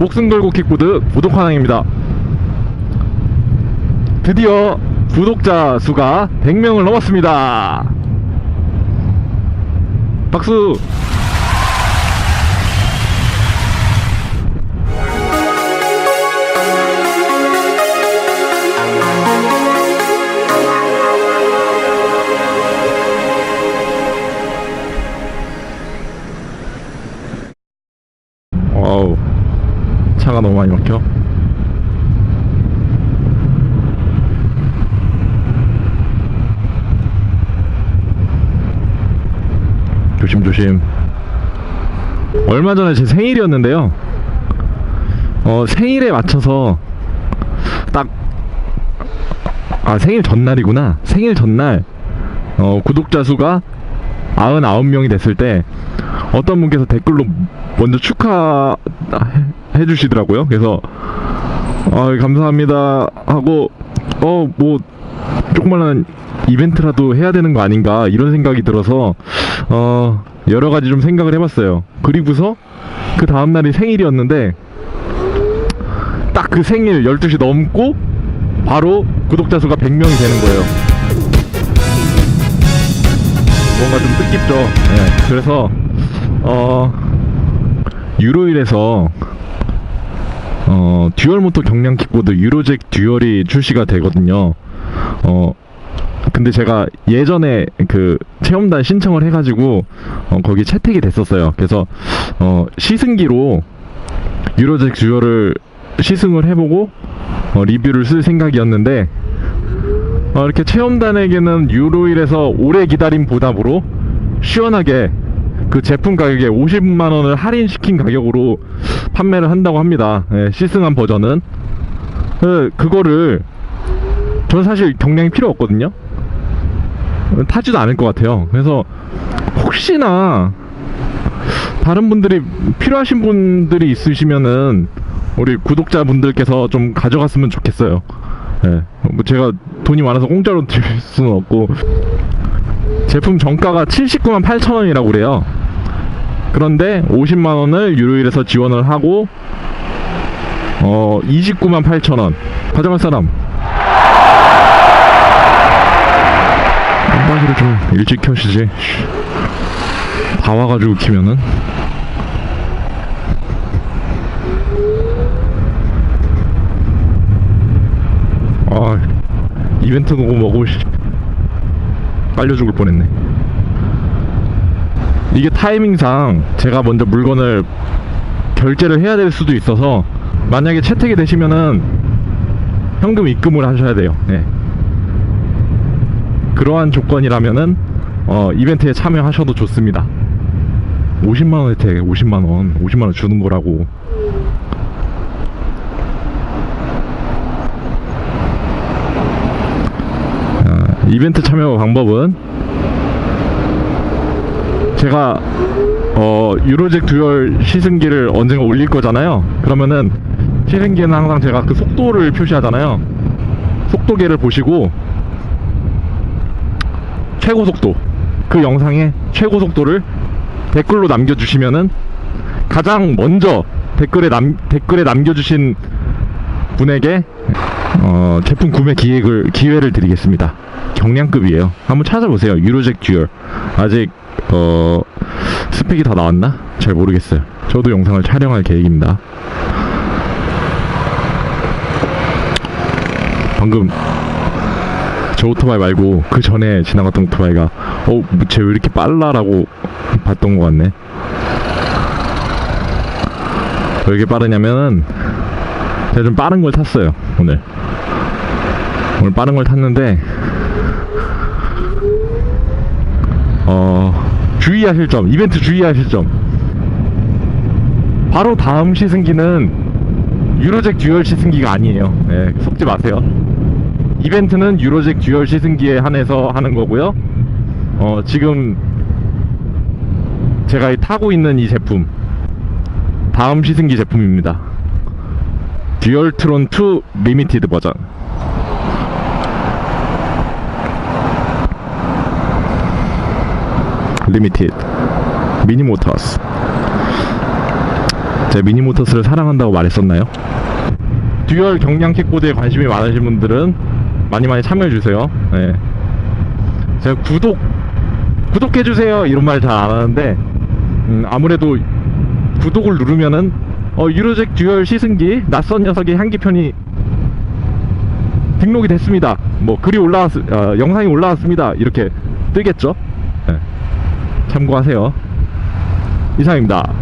목숨 걸고 킥보드 구독환왕입니다. 드디어 구독자 수가 100명을 넘었습니다. 박수! 어우, 차가 너무 많이 막혀. 조심조심. 얼마 전에 제 생일이었는데요. 어, 생일에 맞춰서 딱, 아, 생일 전날이구나. 생일 전날, 어, 구독자 수가 99명이 됐을 때, 어떤 분께서 댓글로 먼저 축하해 주시더라고요. 그래서, 아, 감사합니다. 하고, 어, 뭐, 조그만한 이벤트라도 해야 되는 거 아닌가, 이런 생각이 들어서, 어, 여러 가지 좀 생각을 해봤어요. 그리고서, 그 다음 날이 생일이었는데, 딱 그 생일 12시 넘고, 바로 구독자 수가 100명이 되는 거예요. 뭔가 좀 뜻깊죠. 네, 그래서 어 유로일에서 어 듀얼 모터 경량 킥보드 유로잭 듀얼이 출시가 되거든요. 어 근데 제가 예전에 그 체험단 신청을 해가지고 어, 거기 채택이 됐었어요. 그래서 어 시승기로 유로잭 듀얼을 시승을 해보고 어, 리뷰를 쓸 생각이었는데 어, 이렇게 체험단에게는 유로일에서 오래 기다린 보답으로 시원하게 그 제품 가격에 50만 원을 할인시킨 가격으로 판매를 한다고 합니다. 예, 시승한 버전은 그, 그거를 저는 사실 경량이 필요 없거든요. 어, 타지도 않을 것 같아요. 그래서 혹시나 다른 분들이 필요하신 분들이 있으시면은 우리 구독자분들께서 좀 가져갔으면 좋겠어요. 예. 뭐 제가 돈이 많아서 공짜로 드릴 수는 없고 제품 정가가 79만 8천 원이라고 그래요. 그런데 50만 원을 유로일에서 지원을 하고 어 29만 8천 원. 가져갈 사람. 깜빡이를 좀 일찍 켜시지. 다 와가지고 키면은. 아 이벤트 뭐고 씨. 빨려 죽을 뻔했네 이게 타이밍상 제가 먼저 물건을 결제를 해야 될 수도 있어서 만약에 채택이 되시면은 현금 입금을 하셔야 돼요. 네. 그러한 조건이라면은 어, 이벤트에 참여하셔도 좋습니다. 50만 원 혜택 50만 원 50만 원 주는 거라고. 아, 이벤트 참여 방법은 제가 어 유로잭 듀얼 시승기를 언젠가 올릴 거잖아요. 그러면은 시승기는 항상 제가 그 속도를 표시하잖아요. 속도계를 보시고 최고 속도 그 영상의 최고 속도를 댓글로 남겨주시면은 가장 먼저 댓글에 남 댓글에 남겨주신 분에게 어, 제품 구매 기획을 기회를 드리겠습니다. 경량급이에요. 한번 찾아보세요. 유로잭 듀얼 아직 어 스펙이 다 나왔나? 잘 모르겠어요. 저도 영상을 촬영할 계획입니다. 방금 저 오토바이 말고 그 전에 지나갔던 오토바이가 어, 쟤 왜 이렇게 빨라라고 봤던 것 같네. 왜 이렇게 빠르냐면은 제가 좀 빠른 걸 탔어요 오늘. 오늘 빠른 걸 탔는데 어 주의하실 점 이벤트 주의하실 점. 바로 다음 시승기는 유로잭 듀얼 시승기가 아니에요. 네, 속지 마세요. 이벤트는 유로잭 듀얼 시승기에 한해서 하는 거고요. 어 지금 제가 이 타고 있는 이 제품 다음 시승기 제품입니다. 듀얼트론 2 리미티드 버전 리미티드 미니 모터스 제 미니모터스를 사랑한다고 말했었나요? 듀얼 경량 킥보드에 관심이 많으신 분들은 많이 많이 참여해주세요. 네. 제가 구독, 구독해주세요. 이런 말 잘 안 하는데, 음, 아무래도 구독을 누르면은, 어, 유로잭 듀얼 시승기, 낯선 녀석의 향기편이 등록이 됐습니다. 뭐, 글이 올라왔, 어, 영상이 올라왔습니다. 이렇게 뜨겠죠? 네. 참고하세요. 이상입니다.